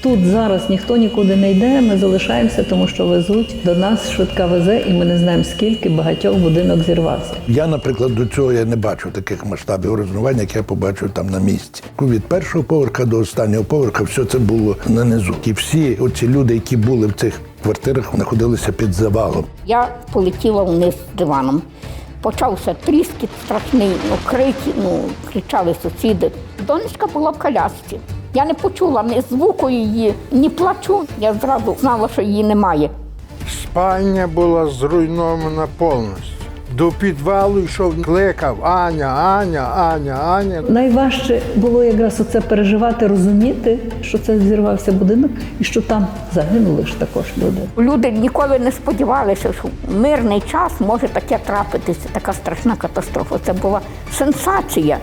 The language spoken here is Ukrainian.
Тут зараз ніхто нікуди не йде. Ми залишаємося, тому що везуть до нас швидка везе, і ми не знаємо, скільки багатьох будинок зірвався. Я, наприклад, до цього я не бачу таких масштабів руйнування, як я побачив там на місці. Від першого поверха до останнього поверха все це було нанизу. І всі оці люди, які були в цих квартирах, знаходилися під завалом. Я полетіла вниз диваном. Почався тріскіт страшний, ну, крики, ну, кричали сусіди. Донечка була в колясці. Я не почула ні звуку її, ні плачу. Я зразу знала, що її немає. Спальня була зруйнована повністю. До підвалу йшов, кликав Аня, Аня, Аня, Аня. Найважче було якраз оце переживати, розуміти, що це зірвався будинок і що там загинули ж також люди. Люди ніколи не сподівалися, що в мирний час може таке трапитися, така страшна катастрофа. Це була сенсація.